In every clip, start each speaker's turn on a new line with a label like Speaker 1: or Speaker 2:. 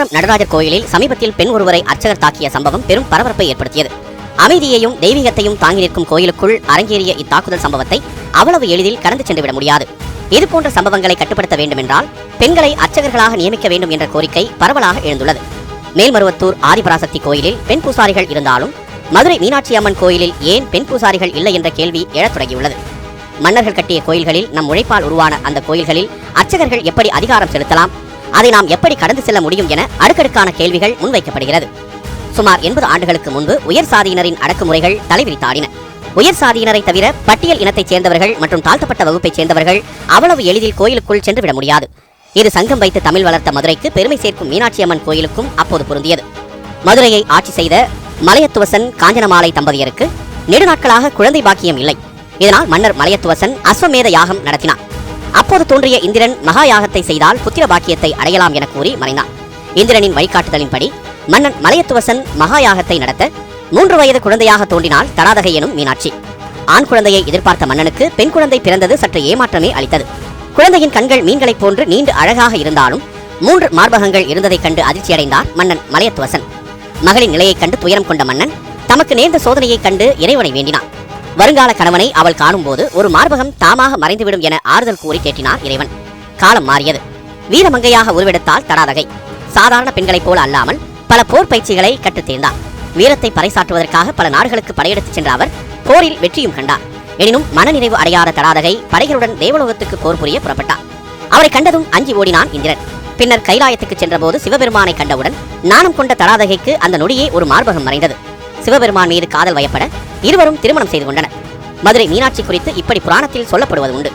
Speaker 1: தாம்பரம் நடராஜர் கோயிலில் சமீபத்தில் பெண் ஒருவரை அர்ச்சகர் தாக்கிய சம்பவம் பெரும் பரபரப்பை ஏற்படுத்தியது. அமைதியையும் தெய்வீகத்தையும் தாங்கி நிற்கும் கோயிலுக்குள் அரங்கேறிய இத்தாக்குதல் சம்பவத்தை அவ்வளவு எளிதில் கடந்து சென்றுவிட முடியாது. இதுபோன்ற சம்பவங்களை கட்டுப்படுத்த வேண்டுமென்றால் பெண்களை அர்ச்சகர்களாக நியமிக்க வேண்டும் என்ற கோரிக்கை பரவலாக எழுந்துள்ளது. மேல்மருவத்தூர் ஆதிபராசக்தி கோயிலில் பெண் பூசாரிகள் இருந்தாலும் மதுரை மீனாட்சி அம்மன் கோயிலில் ஏன் பெண் பூசாரிகள் இல்லை என்ற கேள்வி எழத் தொடங்கியுள்ளது. மன்னர்கள் கட்டிய கோயில்களில் நம் உழைப்பால் உருவான அந்த கோயில்களில் அர்ச்சகர்கள் எப்படி அதிகாரம் செலுத்தலாம்? அதை நாம் எப்படி கடந்து செல்ல முடியும் என அடுக்கடுக்கான கேள்விகள் முன்வைக்கப்படுகிறது. சுமார் எண்பது ஆண்டுகளுக்கு முன்பு உயர் சாதியினரின் அடக்குமுறைகள் தலைவிரித்தாடின. உயர் சாதியினரை தவிர பட்டியல் இனத்தைச் சேர்ந்தவர்கள் மற்றும் தாழ்த்தப்பட்ட வகுப்பைச் சேர்ந்தவர்கள் அவ்வளவு எளிதில் கோயிலுக்குள் சென்றுவிட முடியாது. இது சங்கம் வைத்து தமிழ் வளர்த்த மதுரைக்கு பெருமை சேர்க்கும் மீனாட்சி அம்மன் கோயிலுக்கும் அப்போது பொருந்தியது. மதுரையை ஆட்சி செய்த மலையத்துவசன் காஞ்சனமாலை தம்பதியருக்கு நெடுநாட்களாக குழந்தை பாக்கியம் இல்லை. இதனால் மன்னர் மலையத்துவசன் அஸ்வமேத யாகம் நடத்தினார். அப்போது தோன்றிய இந்திரன் மகா யாகத்தை செய்தால் புத்திர பாக்கியத்தை அடையலாம் என கூறி மறைந்தான். இந்திரனின் வழிகாட்டுதலின்படி மன்னன் மலையத்துவசன் மகா யாகத்தை நடத்த மூன்று வயது குழந்தையாக தோன்றினால் தடாதகை எனும் மீனாட்சி. ஆண் குழந்தையை எதிர்பார்த்த மன்னனுக்கு பெண் குழந்தை பிறந்தது சற்று ஏமாற்றமே அளித்தது. குழந்தையின் கண்கள் மீன்களைப் போன்று நீண்டு அழகாக இருந்தாலும் மூன்று மார்பகங்கள் இருந்ததைக் கண்டு அதிர்ச்சியடைந்தார் மன்னன் மலையத்துவசன். மகளின் நிலையைக் கண்டு துயரம் கொண்ட மன்னன் தமக்கு நேர்ந்த சோதனையைக் கண்டு இறைவனை வேண்டினான். வருங்கால கணவனை அவள் காணும்போது ஒரு மார்பகம் தாமாக மறைந்துவிடும் என ஆறுதல் கூறி கேட்டினார் இறைவன். காலம் மாறியது. வீரமங்கையாக உருவெடுத்தால் தடாதகை. சாதாரண பெண்களைப் போல அல்லாமல் பல போர் பயிற்சிகளை கற்றுத்தேர்ந்தார் வீரத்தை பறைசாற்றுவதற்காக பல நாடுகளுக்கு படையெடுத்துச் சென்ற அவர் போரில் வெற்றியும் கண்டார். எனினும் மனநிறைவு அடையாத தடாதகை படைகளுடன் தேவலோகத்துக்கு போர் புரிய புறப்பட்டார். அவரை கண்டதும் அஞ்சி ஓடினான் இந்திரன். பின்னர் கைலாயத்துக்கு சென்றபோது சிவபெருமானை கண்டவுடன் நாணம் கொண்ட தடாதகைக்கு அந்த நொடியே ஒரு மார்பகம் மறைந்தது. சிவபெருமான் மீது காதல் வயப்பட இருவரும் திருமணம் செய்து கொண்டனர். மதுரை மீனாட்சி குறித்து இப்படி புராணத்தில் சொல்லப்படுவது உண்டு.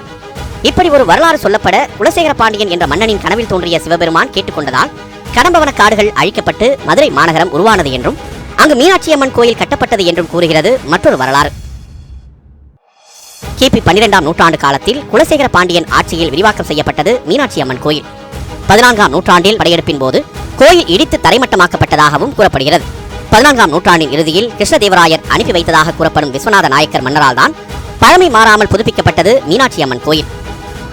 Speaker 1: இப்படி ஒரு வரலாறு சொல்லப்பட குலசேகர பாண்டியன் என்ற மன்னனின் கனவில் தோன்றிய சிவபெருமான் கேட்டுக்கொண்டதால் கடம்பவன காடுகள் அழிக்கப்பட்டு மதுரை மாநகரம் உருவானது என்றும் அங்கு மீனாட்சி அம்மன் கோயில் கட்டப்பட்டது என்றும் கூறுகிறது மற்றொரு வரலாறு. கிபி பன்னிரெண்டாம் நூற்றாண்டு காலத்தில் குலசேகர பாண்டியன் ஆட்சியில் விரிவாக்கம் செய்யப்பட்டது மீனாட்சி அம்மன் கோயில். பதினான்காம் நூற்றாண்டில் படையெடுப்பின் போது கோயில் இடித்து தரைமட்டமாக்கப்பட்டதாகவும் கூறப்படுகிறது. பதினான்காம் நூற்றாண்டின் இறுதியில் கிருஷ்ணதேவராயர் அனுப்பி வைத்ததாக கூறப்படும் விஸ்வநாத நாயக்கர் மன்னரால் தான் பழமை மாறாமல் புதுப்பிக்கப்பட்டது மீனாட்சி அம்மன் கோயில்.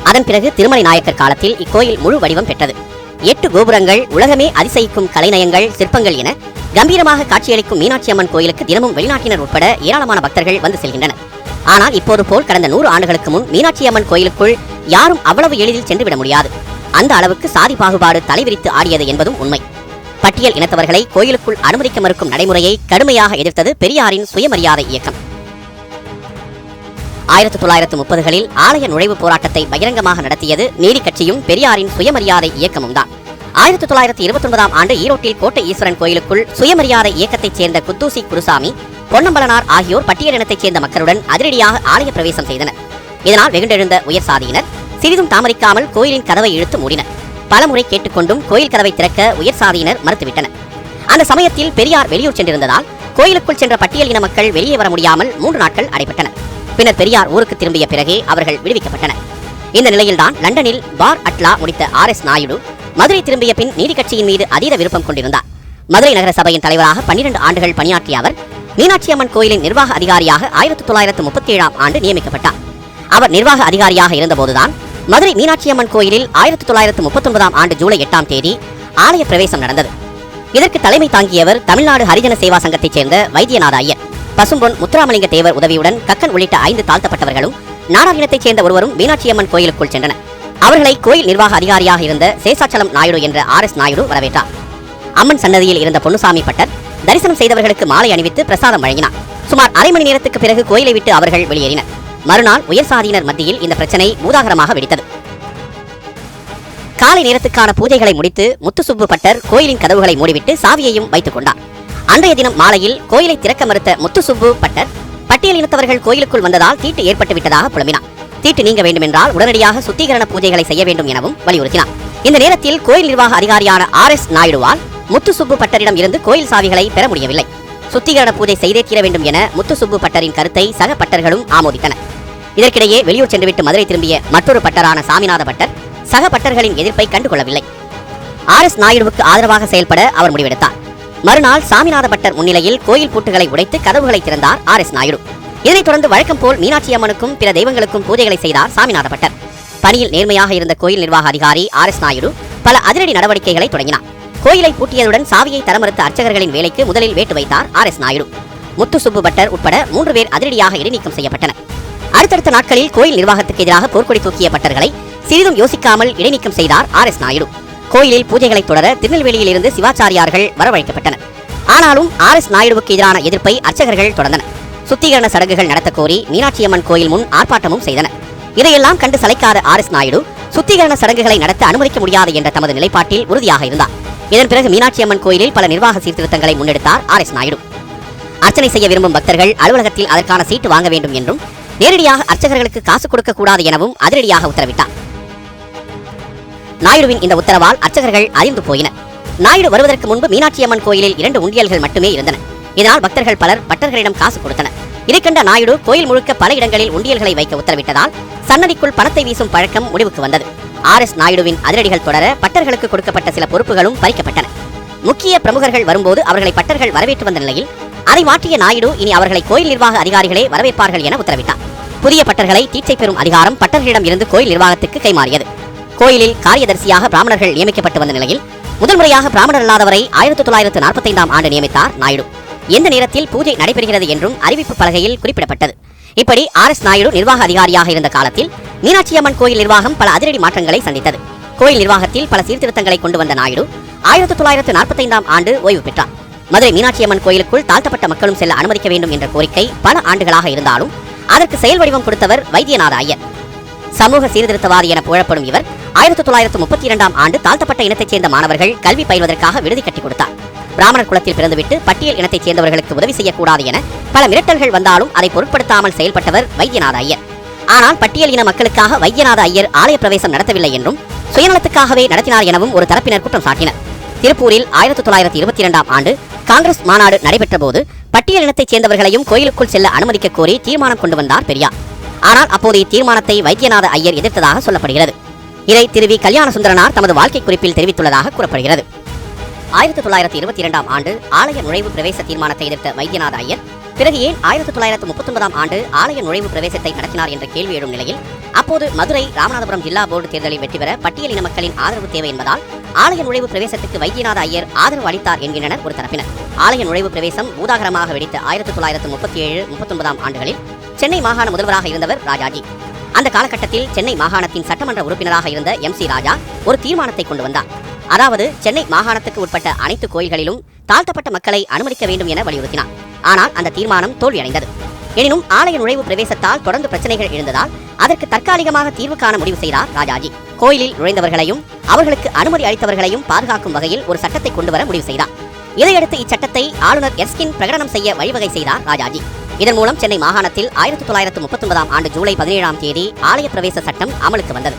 Speaker 1: அதன் பிறகு திருமலை நாயக்கர் காலத்தில் இக்கோயில் முழு வடிவம் பெற்றது. எட்டு கோபுரங்கள் உலகமே அதிசயிக்கும் கலைநயங்கள் சிற்பங்கள் என கம்பீரமாக காட்சியளிக்கும் மீனாட்சி அம்மன் கோயிலுக்கு தினமும் வெளிநாட்டினர் உட்பட ஏராளமான பக்தர்கள் வந்து செல்கின்றனர். ஆனால் இப்போது போல் கடந்த நூறு ஆண்டுகளுக்கு முன் மீனாட்சி அம்மன் கோயிலுக்குள் யாரும் அவ்வளவு எளிதில் சென்று விட முடியாது. அந்த அளவுக்கு சாதி பாகுபாடு தலைவிரித்து ஆடியது என்பதும் உண்மை. பட்டியல் இனத்தவர்களை கோயிலுக்குள் அனுமதிக்க மறுக்கும் நடைமுறையை கடுமையாக எதிர்த்தது பெரியாரின் சுயமரியாதை இயக்கம். ஆயிரத்தி தொள்ளாயிரத்து முப்பதுகளில் ஆலய நுழைவு போராட்டத்தை பகிரங்கமாக நடத்தியது நீதி கட்சியும் பெரியாரின் சுயமரியாதை இயக்கமும் தான். ஆயிரத்தி தொள்ளாயிரத்தி இருபத்தி ஒன்பதாம் ஆண்டு ஈரோட்டில் கோட்டை ஈஸ்வரன் கோயிலுக்குள் சுயமரியாதை இயக்கத்தைச் சேர்ந்த குத்தூசி குருசாமி பொன்னம்பலனார் ஆகியோர் பட்டியல் இனத்தைச் சேர்ந்த மக்களுடன் அதிரடியாக ஆலய பிரவேசம் செய்தனர். இதனால் வெகுண்டெழுந்த உயர் சாதியினர் சிறிதும் தாமதிக்காமல் கோயிலின் கதவை இழுத்து மூடினர். பலமுறை கேட்டுக்கொண்டும் கோயில் கதவை திறக்க உயர் சாதியினர் மறுத்துவிட்டனர். அந்த சமயத்தில் பெரியார் வெளியூர் சென்றிருந்ததால் கோயிலுக்குள் சென்ற பட்டியல் இன மக்கள் வெளியே வர முடியாமல் மூன்று நாட்கள் அடைபட்டனர். பின்னர் பெரியார் ஊருக்கு திரும்பிய பிறகே அவர்கள் விடுவிக்கப்பட்டனர். இந்த நிலையில்தான் லண்டனில் பார் அட்லா முடித்த ஆர் எஸ் நாயுடு மதுரை திரும்பிய பின் நீதி கட்சியின் மீது அதீத விருப்பம் கொண்டிருந்தார். மதுரை நகர சபையின் தலைவராக பன்னிரண்டு ஆண்டுகள் பணியாற்றிய அவர் மீனாட்சி அம்மன் கோயிலின் நிர்வாக அதிகாரியாக ஆயிரத்தி தொள்ளாயிரத்து முப்பத்தி ஏழாம் ஆண்டு நியமிக்கப்பட்டார். அவர் நிர்வாக அதிகாரியாக இருந்தபோதுதான் மதுரை மீனாட்சி அம்மன் கோயிலில் ஆயிரத்தி தொள்ளாயிரத்து முப்பத்தொன்பதாம் ஆண்டு ஜூலை எட்டாம் தேதி ஆலய பிரவேசம் நடந்தது. இதற்கு தலைமை தாங்கியவர் தமிழ்நாடு ஹரிஜன சேவா சங்கத்தைச் சேர்ந்த வைத்தியநாத ஐயர். பசும்பொன் முத்துராமலிங்க தேவர் உதவியுடன் கக்கன் உள்ளிட்ட ஐந்து தாழ்த்தப்பட்டவர்களும் நாராயணத்தைச் சேர்ந்த ஒருவரும் மீனாட்சி அம்மன் கோயிலுக்குள் சென்றனர். அவர்களை கோயில் நிர்வாக அதிகாரியாக இருந்த சேசாச்சலம் நாயுடு என்ற ஆர் எஸ் நாயுடு வரவேற்றார். அம்மன் சன்னதியில் இருந்த பொன்னுசாமி பட்டர் தரிசனம் செய்தவர்களுக்கு மாலை அணிவித்து பிரசாதம் வழங்கினார். சுமார் அரை மணி நேரத்துக்கு பிறகு கோயிலை விட்டு அவர்கள் வெளியேறினர். மறுநாள் உயர் சாதியினர் மத்தியில் இந்த பிரச்சனை மூதாகரமாக வெடித்தது. காலை நேரத்துக்கான பூஜைகளை முடித்து முத்துசுப்பு பட்டர் கோயிலின் கதவுகளை மூடிவிட்டு சாவியையும் வைத்துக் கொண்டார். அன்றைய தினம் மாலையில் கோயிலை திறக்க மறுத்த முத்துசுப்பு பட்டர் பட்டியலினத்தவர்கள் கோயிலுக்குள் வந்ததால் தீட்டு ஏற்பட்டு விட்டதாக புலம்பினார். தீட்டு நீங்க வேண்டுமென்றால் உடனடியாக சுத்திகரண பூஜைகளை செய்ய வேண்டும் எனவும் வலியுறுத்தினார். இந்த நேரத்தில் கோயில் நிர்வாக அதிகாரியான ஆர் எஸ் நாயுடுவால் முத்துசுப்பு பட்டரிடம் இருந்து கோயில் சாவிகளை பெற முடியவில்லை. சுத்திகரண பூஜை செய்தே தீர வேண்டும் என முத்துசுப்பு பட்டரின் கருத்தை சக பட்டர்களும் ஆமோதித்தனர். இதற்கிடையே வெளியூர் சென்றுவிட்டு மதுரை திரும்பிய மற்றொரு பட்டரான சாமிநாத பட்டர் சக பட்டர்களின் எதிர்ப்பை கண்டுகொள்ளவில்லை. ஆர் எஸ் நாயுடுவுக்கு ஆதரவாக செயல்பட அவர் முடிவெடுத்தார். மறுநாள் சாமிநாத பட்டர் முன்னிலையில் கோயில் பூட்டுகளை உடைத்து கதவுகளை திறந்தார் ஆர் எஸ் நாயுடு. இதனைத் தொடர்ந்து வழக்கம் போல் மீனாட்சி அம்மனுக்கும் பிற தெய்வங்களுக்கும் பூஜைகளை செய்தார் சாமிநாத பட்டர். பணியில் நேர்மையாக இருந்த கோயில் நிர்வாக அதிகாரி ஆர் எஸ் நாயுடு பல அதிரடி நடவடிக்கைகளை தொடங்கினார். கோயிலை பூட்டியதுடன் சாவியை தரமறுத்த அர்ச்சகர்களின் வேலைக்கு முதலில் வேட்டு வைத்தார் ஆர் எஸ் நாயுடு. முத்து சுப்பு பட்டர் உட்பட மூன்று பேர் அதிரடியாக இடைநீக்கம் செய்யப்பட்டனர். அடுத்தடுத்த நாட்களில் கோயில் நிர்வாகத்துக்கு எதிராக போர்க்கொடி தூக்கிய பட்டர்களை சிறிதும் யோசிக்காமல் இடைநீக்கம் செய்தார் ஆர் எஸ் நாயுடு. கோயிலில் பூஜைகளை தொடர திருநெல்வேலியில் இருந்து சிவாச்சாரியார்கள் வரவழைக்கப்பட்டனர். ஆனாலும் ஆர் எஸ் நாயுடுவுக்கு எதிரான எதிர்ப்பை அர்ச்சகர்கள் தொடர்ந்தனர். சுத்திகரண சடங்குகள் நடத்த கோரி மீனாட்சியம்மன் கோயில் முன் ஆர்ப்பாட்டமும் செய்தனர். இதையெல்லாம் கண்டு சளைக்காத ஆர் எஸ் நாயுடு சுத்திகரண சடங்குகளை நடத்த அனுமதிக்க முடியாது என்ற தமது நிலைப்பாட்டில் உறுதியாக இருந்தார். இதன் பிறகு மீனாட்சியம்மன் கோயிலில் பல நிர்வாக சீர்திருத்தங்களை முன்னெடுத்தார் ஆர் எஸ் நாயுடு. அர்ச்சனை செய்ய விரும்பும் பக்தர்கள் அலுவலகத்தில் அதற்கான சீட்டு வாங்க வேண்டும் என்றும் நேரடியாக அர்ச்சகர்களுக்கு காசு கொடுக்க கூடாது எனவும் அதிரடியாக உத்தரவிட்டார். நாயுடுவின் இந்த உத்தரவால் அர்ச்சகர்கள் அறிந்து போயினர். நாயுடு வருவதற்கு முன்பு மீனாட்சி அம்மன் கோயிலில் இரண்டு உண்டியல்கள் மட்டுமே இருந்தன. இதனால் பக்தர்கள் பலர் பட்டர்களிடம் காசு கொடுத்தனர். இதைக் கண்ட நாயுடு கோயில் முழுக்க பல இடங்களில் உண்டியல்களை வைக்க உத்தரவிட்டதால் சன்னதிக்குள் பணத்தை வீசும் பழக்கம் முடிவுக்கு வந்தது. ஆர் எஸ் நாயுடுவின் அதிரடிகள் தொடர பட்டர்களுக்கு கொடுக்கப்பட்ட சில பொறுப்புகளும் பறிக்கப்பட்டன. முக்கிய பிரமுகர்கள் வரும்போது அவர்களை பட்டர்கள் வரவேற்று வந்த நிலையில் அதை மாற்றிய நாயுடு இனி அவர்களை கோயில் நிர்வாக அதிகாரிகளே வரவேற்பார்கள் என உத்தரவிட்டார். புதிய பட்டர்களை தீட்சை பெறும் அதிகாரம் பட்டர்களிடம் இருந்து கோயில் நிர்வாகத்துக்கு கைமாறியது. கோயிலில் காரியதரிசியாக பிராமணர்கள் நியமிக்கப்பட்டு வந்த நிலையில் முதல் முறையாக பிராமணர் அல்லாதவரை ஆயிரத்தி தொள்ளாயிரத்து நாற்பத்தைந்தாம் ஆண்டு நியமித்தார் நாயுடு. எந்த நேரத்தில் பூஜை நடைபெறுகிறது என்றும் அறிவிப்பு பலகையில் குறிப்பிடப்பட்டது. இப்படி ஆர் எஸ் நாயுடு நிர்வாக அதிகாரியாக இருந்த காலத்தில் மீனாட்சி அம்மன் கோயில் நிர்வாகம் பல அதிரடி மாற்றங்களை சந்தித்தது. கோயில் நிர்வாகத்தில் பல சீர்திருத்தங்களை கொண்டு வந்த நாயுடு ஆயிரத்தி தொள்ளாயிரத்து நாற்பத்தைந்தாம் ஆண்டு ஓய்வு பெற்றார். மதுரை மீனாட்சி அம்மன் கோயிலுக்குள் தாழ்த்தப்பட்ட மக்களும் செல்ல அனுமதிக்க வேண்டும் என்ற கோரிக்கை பல ஆண்டுகளாக இருந்தாலும் அதற்கு செயல் வடிவம் கொடுத்தவர் வைத்தியநாத ஐயர். சமூக சீர்திருத்தவாதி என புகழப்படும் இவர் ஆயிரத்தி தொள்ளாயிரத்து முப்பத்தி இரண்டாம் ஆண்டு தாழ்த்தப்பட்ட இனத்தைச் சேர்ந்த மாணவர்கள் கல்வி பயில்வதற்காக விடுதி கட்டி கொடுத்தார். பிராமணர் குலத்தில் பிறந்துவிட்டு பட்டியல் இனத்தைச் சேர்ந்தவர்களுக்கு உதவி செய்யக்கூடாது என பல மிரட்டல்கள் வந்தாலும் அதை பொருட்படுத்தாமல் செயல்பட்டவர் வைத்தியநாத ஐயர். ஆனால் பட்டியல் இன மக்களுக்காக வைத்தியநாத ஐயர் ஆலய பிரவேசம் நடத்தவில்லை என்றும் சுயநலத்துக்காகவே நடத்தினார் எனவும் ஒரு தரப்பினர் குற்றம் சாட்டினர். திருப்பூரில் ஆயிரத்தி தொள்ளாயிரத்தி இருபத்தி இரண்டாம் ஆண்டு காங்கிரஸ் மாநாடு நடைபெற்ற போது பட்டியல் இனத்தைச் சேர்ந்தவர்களையும் கோயிலுக்குள் செல்ல அனுமதிக்க கோரி தீர்மானம் கொண்டு வந்தார் பெரியார். ஆனால் அப்போது இத்தீர்மானத்தை வைத்தியநாத ஐயர் எதிர்த்ததாக சொல்லப்படுகிறது. இதை திருவி கல்யாண சுந்தரனார் தமது வாழ்க்கை குறிப்பில் தெரிவித்துள்ளதாக கூறப்படுகிறது. ஆயிரத்தி தொள்ளாயிரத்தி இருபத்தி இரண்டாம் ஆண்டு ஆலய நுழைவு பிரவேச தீர்மானத்தை எதிர்த்த வைத்தியநாத ஐயர் பிறகு ஏன் ஆயிரத்தி தொள்ளாயிரத்து முப்பத்தொன்பதாம் ஆண்டு ஆலய நுழைவு பிரவேசத்தை நடத்தினார் என்ற கேள்வி எழும் நிலையில் அப்போது மதுரை ராமநாதபுரம் ஜில்லா போர்டு தேர்தலில் வெற்றி பெற பட்டியலின மக்களின் ஆதரவு தேவை என்பதால் ஆலய நுழைவு பிரவேசத்துக்கு வைத்தியநாத ஐயர் ஆதரவு அளித்தார் என்கின்றனர் ஒரு தரப்பினர். ஆலய நுழைவு பிரவேசம் பூதாகரமாக வெடித்த ஆயிரத்தி தொள்ளாயிரத்து முப்பத்தி ஏழு முப்பத்தொன்பதாம் ஆண்டுகளில் சென்னை மாகாண முதல்வராக இருந்தவர் ராஜாஜி. அந்த காலகட்டத்தில் சென்னை மாகாணத்தின் சட்டமன்ற உறுப்பினராக இருந்த எம் சி ராஜா ஒரு தீர்மானத்தை கொண்டு வந்தார். அதாவது சென்னை மாகாணத்துக்கு உட்பட்ட அனைத்து கோயில்களிலும் தாழ்த்தப்பட்ட மக்களை அனுமதிக்க வேண்டும் என வலியுறுத்தினார். ஆனால் அந்த தீர்மானம் தோல்வியடைந்தது. எனினும் ஆலய நுழைவு பிரவேசத்தால் தொடர்ந்து பிரச்சனைகள் எழுந்ததால் அதற்கு தற்காலிகமாக தீர்வு காண முடிவு செய்தார் ராஜாஜி. கோயிலில் நுழைந்தவர்களையும் அவர்களுக்கு அனுமதி அளித்தவர்களையும் பாதுகாக்கும் வகையில் ஒரு சட்டத்தை கொண்டு வர முடிவு செய்தார். இதையடுத்து இச்சட்டத்தை ஆளுநர் எஸ்கின் பிரகடனம் செய்ய வழிவகை செய்தார் ராஜாஜி. இதன் மூலம் சென்னை மாகாணத்தில் ஆயிரத்தி தொள்ளாயிரத்து முப்பத்தொன்பதாம் ஆண்டு ஜூலை பதினேழாம் தேதி ஆலய பிரவேச சட்டம் அமலுக்கு வந்தது.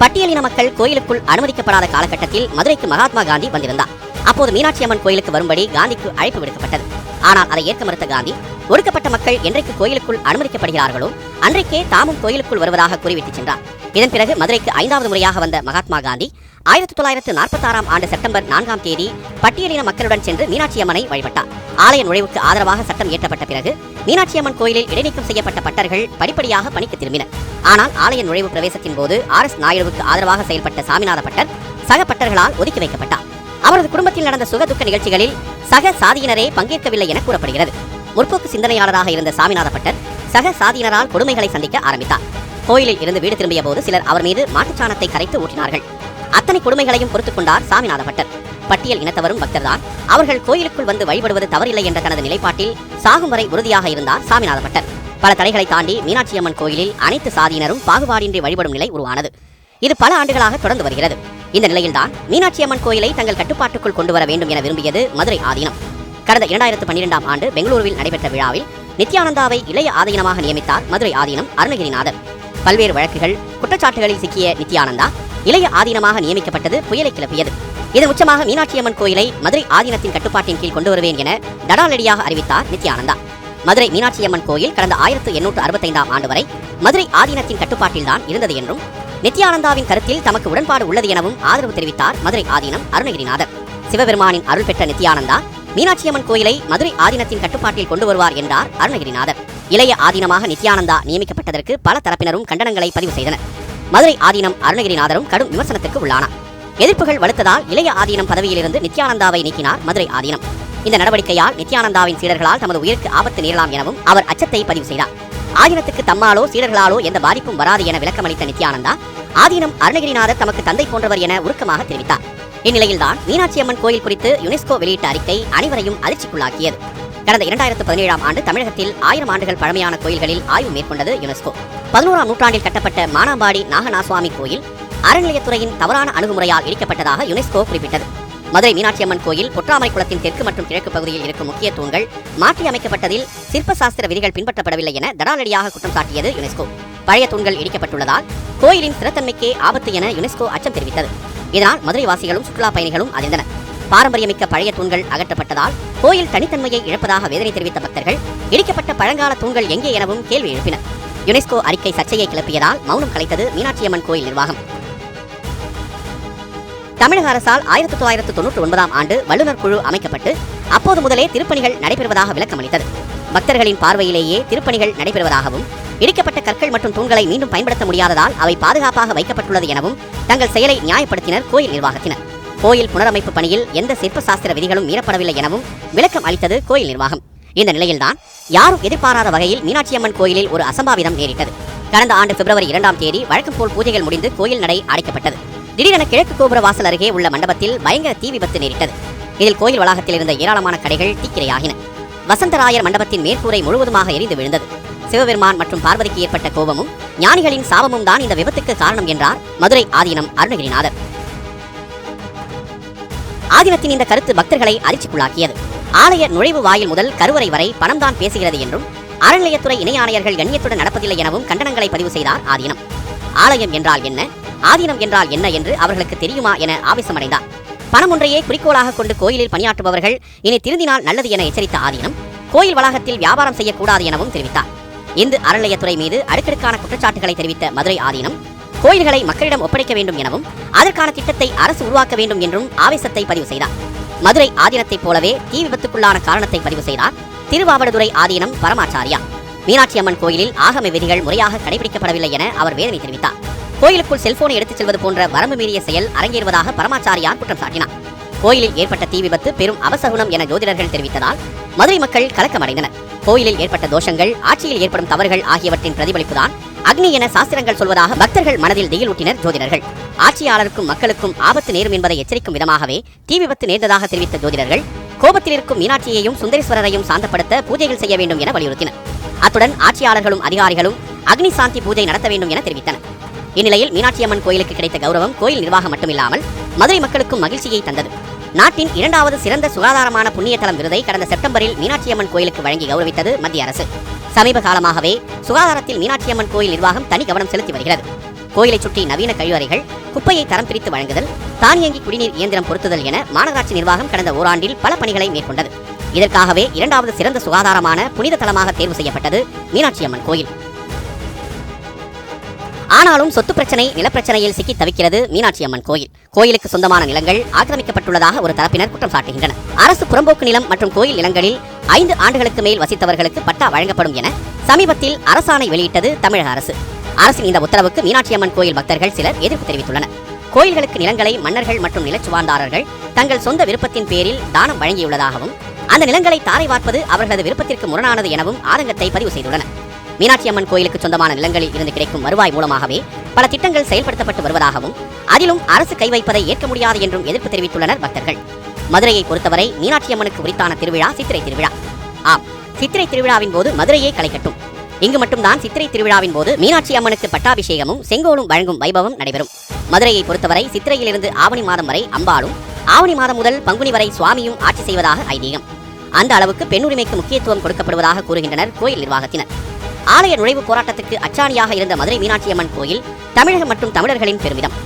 Speaker 1: பட்டியலின மக்கள் கோயிலுக்குள் அனுமதிக்கப்படாத காலகட்டத்தில் மதுரைக்கு மகாத்மா காந்தி வந்திருந்தார். அப்போது மீனாட்சி அம்மன் கோயிலுக்கு வரும்படி காந்திக்கு அழைப்பு விடுக்கப்பட்டது. ஆனால் அதை ஏற்க மறுத்த காந்தி ஒடுக்கப்பட்ட மக்கள் என்றைக்கு கோயிலுக்குள் அனுமதிக்கப்படுகிறார்களோ அன்றைக்கே தாமும் கோயிலுக்குள் வருவதாக கூறிவிட்டு சென்றார். இதன் பிறகு மதுரைக்கு ஐந்தாவது முறையாக வந்த மகாத்மா காந்தி ஆயிரத்தி தொள்ளாயிரத்து நாற்பத்தாறாம் ஆண்டு செப்டம்பர் நான்காம் தேதி பட்டியலின மக்களுடன் சென்று மீனாட்சி அம்மனை வழிபட்டார். ஆலய நுழைவுக்கு ஆதரவாக சட்டம் இயற்றப்பட்ட பிறகு மீனாட்சி அம்மன் கோயிலில் இடைநீக்கம் செய்யப்பட்ட பட்டர்கள் படிப்படியாக பணிக்கு திரும்பினர். ஆனால் ஆலய நுழைவு பிரவேசத்தின் போது ஆர் எஸ் நாயுடுவுக்கு ஆதரவாக செயல்பட்ட சாமிநாத பட்டர் சக பட்டர்களால் ஒதுக்கி வைக்கப்பட்டார். அவரது குடும்பத்தில் நடந்த சுகதுக்க நிகழ்ச்சிகளில் சக சாதியினரே பங்கேற்கவில்லை என கூறப்படுகிறது. முற்போக்கு சிந்தனையாளராக இருந்த சாமிநாத பட்டர் சக சாதியினரால் கொடுமைகளை சந்திக்க ஆரம்பித்தார். கோயிலில் இருந்து வீடு திரும்பிய போது சிலர் அவர் மீது மாட்டுச்சாணத்தை கரைத்து ஊற்றினார்கள். அத்தனை கொடுமைகளையும் பொறுத்துக் கொண்டார் சாமிநாத பட்டர். பட்டியல் இனத்தவரும் பக்தர்தான். அவர்கள் கோயிலுக்குள் வந்து வழிபடுவது தவறில்லை என்ற தனது நிலைப்பாட்டில் சாகும் வரை உறுதியாக இருந்தார் சாமிநாத பட்டர். பல தடைகளை தாண்டி மீனாட்சி அம்மன் கோயிலில் அனைத்து சாதியினரும் பாகுபாடின்றி வழிபடும் நிலை உருவானது. இது பல ஆண்டுகளாக தொடர்ந்து வருகிறது. இந்த நிலையில்தான் மீனாட்சி அம்மன் கோயிலை தங்கள் கட்டுப்பாட்டுக்குள் கொண்டு வர வேண்டும் என விரும்பியது மதுரை ஆதீனம். கடந்த இரண்டாயிரத்து பன்னிரெண்டாம் ஆண்டு பெங்களூருவில் நடைபெற்ற விழாவில் நித்யானந்தாவை இளைய ஆதீனமாக நியமித்தார் மதுரை ஆதீனம் அருணகிரிநாதர். பல்வேறு வழக்குகள் குற்றச்சாட்டுகளில் சிக்கிய நித்யானந்தா இளைய ஆதீனமாக நியமிக்கப்பட்டது புயலை கிளப்பியது. இதன் உச்சமாக மீனாட்சி அம்மன் கோயிலை மதுரை ஆதீனத்தின் கட்டுப்பாட்டின் கீழ் கொண்டு வருவேன் என தடாலடியாக அறிவித்தார் நித்யானந்தா. மதுரை மீனாட்சி அம்மன் கோயில் கடந்த ஆயிரத்து எண்ணூற்று அறுபத்தைந்தாம் ஆண்டு வரை மதுரை ஆதீனத்தின் கட்டுப்பாட்டில்தான் இருந்தது என்றும் நித்யானந்தாவின் கருத்தில் தமக்கு உடன்பாடு உள்ளது எனவும் ஆதரவு தெரிவித்தார் மதுரை ஆதீனம் அருணகிரிநாதர். சிவபெருமானின் அருள் பெற்ற நித்யானந்தா மீனாட்சியம்மன் கோயிலை மதுரை ஆதீனத்தின் கட்டுப்பாட்டில் கொண்டு வருவார் என்றார் அருணகிரிநாதர். இளைய ஆதீனமாக நித்யானந்தா நியமிக்கப்பட்டதற்கு பல தரப்பினரும் கண்டனங்களை பதிவு செய்தனர். மதுரை ஆதீனம் அருணகிரிநாதரும் கடும் விமர்சனத்துக்கு உள்ளானார். எதிர்ப்புகள் வலுத்ததால் இளைய ஆதீனம் பதவியிலிருந்து நித்யானந்தாவை நீக்கினார் மதுரை ஆதீனம். இந்த நடவடிக்கையால் நித்யானந்தாவின் சீடர்களால் தமது உயிருக்கு ஆபத்து நேரலாம் எனவும் அவர் அச்சத்தை பதிவு செய்தார். ஆதீனத்துக்கு தம்மாலோ சீடர்களாலோ எந்த பாதிப்பும் வராது என விளக்கமளித்த நித்யானந்தா ஆதீனம் அருணகிரிநாதர் தமக்கு தந்தை போன்றவர் என உருக்கமாக தெரிவித்தார். இந்நிலையில்தான் மீனாட்சி அம்மன் கோயில் குறித்து யுனெஸ்கோ வெளியிட்ட அறிக்கை அனைவரையும் அதிர்ச்சிக்குள்ளாக்கியது. கடந்த இரண்டாயிரத்து பதினேழாம் ஆண்டு தமிழகத்தில் ஆயிரம் ஆண்டுகள் பழமையான கோயில்களில் ஆய்வு மேற்கொண்டது யுனெஸ்கோ. பதினோராம் நூற்றாண்டில் கட்டப்பட்ட மானாம்பாடி நாகநாசுவாமி கோயில் அறநிலையத்துறையின் தவறான அணுகுமுறையால் இடிக்கப்பட்டதாக யுனெஸ்கோ குறிப்பிட்டது. மதுரை மீனாட்சி அம்மன் கோயில் பொற்றாமரை குளத்தின் தெற்கு மற்றும் கிழக்கு பகுதியில் இருக்கும் முக்கிய தூண்கள் மாற்றி அமைக்கப்பட்டதில் சிற்ப சாஸ்திர விதிகள் பின்பற்றப்படவில்லை என தடாலடியாக குற்றம் சாட்டியது யுனெஸ்கோ. பழைய தூண்கள் இடிக்கப்பட்டுள்ளதால் கோயிலின் ஸ்திரத்தன்மைக்கே ஆபத்து என யுனெஸ்கோ அச்சம் தெரிவித்தது. இதனால் மதுரை வாசிகளும் சுற்றுலா பயணிகளும் அதிர்ந்தனர். பாரம்பரியமிக்க பழைய தூண்கள் அகற்றப்பட்டதால் கோயில் தனித்தன்மையை இழப்பதாக வேதனை தெரிவித்த பக்தர்கள் இடிக்கப்பட்ட பழங்கால தூண்கள் எங்கே எனவும் கேள்வி எழுப்பினர். யுனெஸ்கோ அறிக்கை சர்ச்சையை கிளப்பியதால் மௌனம் கலைத்தது மீனாட்சியம்மன் கோயில் நிர்வாகம். தமிழக அரசால் ஆயிரத்தி தொள்ளாயிரத்து தொன்னூற்றி ஒன்பதாம் ஆண்டு வல்லுநர் குழு அமைக்கப்பட்டு அப்போது முதலே திருப்பணிகள் நடைபெறுவதாக விளக்கமளித்தது பக்தர்களின் பார்வையிலேயே திருப்பணிகள் நடைபெறுவதாகவும் இடிக்கப்பட்ட கற்கள் மற்றும் தூண்களை மீண்டும் பயன்படுத்த முடியாததால் அவை பாதுகாப்பாக வைக்கப்பட்டுள்ளது எனவும் தங்கள் செயலை நியாயப்படுத்தினர் கோயில் நிர்வாகத்தினர். கோயில் புனரமைப்பு பணியில் எந்த சிற்ப சாஸ்திர விதிகளும் மீறப்படவில்லை எனவும் விளக்கம் அளித்தது கோயில் நிர்வாகம். இந்த நிலையில்தான் யாரும் எதிர்பாராத வகையில் மீனாட்சியம்மன் கோயிலில் ஒரு அசம்பாவிதம் நேரிட்டது. கடந்த ஆண்டு பிப்ரவரி இரண்டாம் தேதி வழக்கம் போல் பூஜைகள் முடிந்து கோயில் நடை அடைக்கப்பட்டது. திடீரென கிழக்கு கோபுர வாசல் அருகே உள்ள மண்டபத்தில் பயங்கர தீ விபத்து நேரிட்டது. இதில் கோயில் வளாகத்தில் இருந்த ஏராளமான கடைகள் தீக்கிரையாகின. வசந்தராயர் மண்டபத்தின் மேற்கூரை முழுவதுமாக எரிந்து விழுந்தது. சிவபெருமான் மற்றும் பார்வதிக்கு ஏற்பட்ட கோபமும் ஞானிகளின் சாபமும் தான் இந்த விபத்துக்கு காரணம் என்றார் மதுரை ஆதீனம் அருணகிரிநாதர். ஆதீனத்தின் இந்த கருத்து பக்தர்களை அதிர்ச்சிக்குள்ளாக்கியது ஆலய நுழைவு வாயில் முதல் கருவறை வரை பணம் தான் பேசுகிறது என்றும் அறநிலையத்துறை இணை ஆணையர்கள் கண்ணியத்துடன் நடப்பதில்லை எனவும் கண்டனங்களை பதிவு செய்தார் ஆதீனம். ஆலயம் என்றால் என்ன? ஆதீனம் என்றால் என்ன என்று அவர்களுக்கு தெரியுமா என ஆவேசமடைந்தார். பணம் ஒன்றையே குறிக்கோளாக கொண்டு கோயிலில் பணியாற்றுபவர்கள் இனி திருந்தினால் நல்லது என எச்சரித்த ஆதீனம் கோயில் வளாகத்தில் வியாபாரம் செய்யக்கூடாது எனவும் தெரிவித்தார். இந்து அறநிலையத்துறை மீது அடுக்கடுக்கான குற்றச்சாட்டுகளை தெரிவித்த மதுரை ஆதீனம் கோயில்களை மக்களிடம் ஒப்படைக்க வேண்டும் எனவும் அதற்கான திட்டத்தை அரசு உருவாக்க வேண்டும் என்றும் ஆவேசத்தை பதிவு செய்தார். மதுரை ஆதீனத்தைப் போலவே தீ விபத்துக்குள்ளான காரணத்தை பதிவு செய்தார் திருவாவடுதுறை ஆதீனம் பரமாச்சாரியா மீனாட்சி அம்மன் கோயிலில் ஆகம விதிகள் முறையாக கடைபிடிக்கப்படவில்லை என அவர் வேதனை தெரிவித்தார். கோயிலுக்குள் செல்போனை எடுத்துச் செல்வது போன்ற வரம்பு மீறிய செயல் அரங்கேறுவதாக பரமாச்சாரியார் குற்றம் சாட்டினார் கோயிலில் ஏற்பட்ட தீ விபத்து பெரும் அவசகுணம் என ஜோதிடர்கள் தெரிவித்ததால் மதுரை மக்கள் கலக்கமடைந்தனர். கோயிலில் ஏற்பட்ட தோஷங்கள் ஆட்சியில் ஏற்படும் தவறுகள் ஆகியவற்றின் பிரதிபலிப்புதான் அக்னி என சாஸ்திரங்கள் சொல்வதாக பக்தர்கள் மனதில் திகிலூட்டினர் ஜோதிடர்கள். ஆட்சியாளருக்கும் மக்களுக்கும் ஆபத்து நேரும் என்பதை எச்சரிக்கும் விதமாகவே தீ விபத்து நேர்ந்ததாக தெரிவித்த ஜோதிடர்கள் கோபத்தில் இருக்கும் மீனாட்சியையும் சுந்தரேஸ்வரரையும் சாந்தப்படுத்த பூஜைகள் செய்ய வேண்டும் என வலியுறுத்தினர். அத்துடன் ஆட்சியாளர்களும் அதிகாரிகளும் அக்னி சாந்தி பூஜை நடத்த வேண்டும் என தெரிவித்தனர். இந்நிலையில் மீனாட்சியம்மன் கோயிலுக்கு கிடைத்த கௌரவம் கோயில் நிர்வாகம் மட்டுமில்லாமல் மதுரை மக்களுக்கும் மகிழ்ச்சியை தந்தது. நாட்டின் இரண்டாவது சிறந்த சுகாதாரமான புண்ணிய தலம் விருதை கடந்த செப்டம்பரில் மீனாட்சியம்மன் கோயிலுக்கு வழங்கி கௌரவித்தது மத்திய அரசு. சமீப காலமாகவே சுகாதாரத்தில் மீனாட்சியம்மன் கோயில் நிர்வாகம் தனி கவனம் செலுத்தி வருகிறது. கோயிலை சுற்றி நவீன கழிவறைகள் குப்பையை தரம் பிரித்து வழங்குதல் தானியங்கி குடிநீர் இயந்திரம் பொருத்துதல் என மாநகராட்சி நிர்வாகம் கடந்த ஓராண்டில் பல பணிகளை மேற்கொண்டது. இதற்காகவே இரண்டாவது சிறந்த சுகாதாரமான புனித தலமாக தேர்வு செய்யப்பட்டது மீனாட்சியம்மன் கோயில். ஆனாலும் சொத்து பிரச்சனை நிலப்பிரச்சனையில் சிக்கி தவிக்கிறது மீனாட்சி அம்மன் கோயில். கோயிலுக்கு சொந்தமான நிலங்கள் ஆக்கிரமிக்கப்பட்டுள்ளதாக ஒரு தரப்பினர் குற்றம் சாட்டுகின்றனர். அரசு புறம்போக்கு நிலம் மற்றும் கோயில் நிலங்களில் ஐந்து ஆண்டுகளுக்கு மேல் வசித்தவர்களுக்கு பட்டா வழங்கப்படும் என சமீபத்தில் அரசாணை வெளியிட்டது தமிழக அரசு. அரசின் இந்த உத்தரவுக்கு மீனாட்சி அம்மன் கோயில் பக்தர்கள் சிலர் எதிர்ப்பு தெரிவித்துள்ளனர். கோயில்களுக்கு நிலங்களை மன்னர்கள் மற்றும் நிலச்சுவார்ந்தாரர்கள் தங்கள் சொந்த விருப்பத்தின் பேரில் தானம் வழங்கியுள்ளதாகவும் அந்த நிலங்களை தாரை வார்ப்பது அவர்களது விருப்பத்திற்கு முரணானது எனவும் ஆதங்கத்தை பதிவு செய்துள்ளனர். மீனாட்சி அம்மன் கோயிலுக்கு சொந்தமான நிலங்களில் இருந்து கிடைக்கும் வருவாய் மூலமாகவே பல திட்டங்கள் செயல்படுத்தப்பட்டு வருவதாகவும் அதிலும் அரசு கை வைப்பதை ஏற்க முடியாது என்றும் எதிர்ப்பு தெரிவித்துள்ளனர் பக்தர்கள். மதுரையை பொறுத்தவரை மீனாட்சி அம்மனுக்கு உரித்தான திருவிழா சித்திரை திருவிழா. ஆம் சித்திரை திருவிழாவின் போது மதுரையே களைக்கட்டும் இங்கு மட்டும்தான் சித்திரை திருவிழாவின் போது மீனாட்சி அம்மனுக்கு பட்டாபிஷேகமும் செங்கோலும் வழங்கும் வைபவம் நடைபெறும். மதுரையை பொறுத்தவரை சித்திரையிலிருந்து ஆவணி மாதம் வரை அம்பாளும் ஆவணி மாதம் முதல் பங்குனி வரை சுவாமியும் ஆட்சி செய்வதாக ஐதீகம். அந்த அளவுக்கு பெண்ணுரிமைக்கு முக்கியத்துவம் கொடுக்கப்படுவதாக கூறுகின்றனர் கோயில் நிர்வாகத்தினர். ஆலய நுழைவு போராட்டத்துக்கு அச்சாணியாக இருந்த மதுரை மீனாட்சி அம்மன் கோயில் தமிழகம் மற்றும் தமிழர்களின் பெருமிதம்.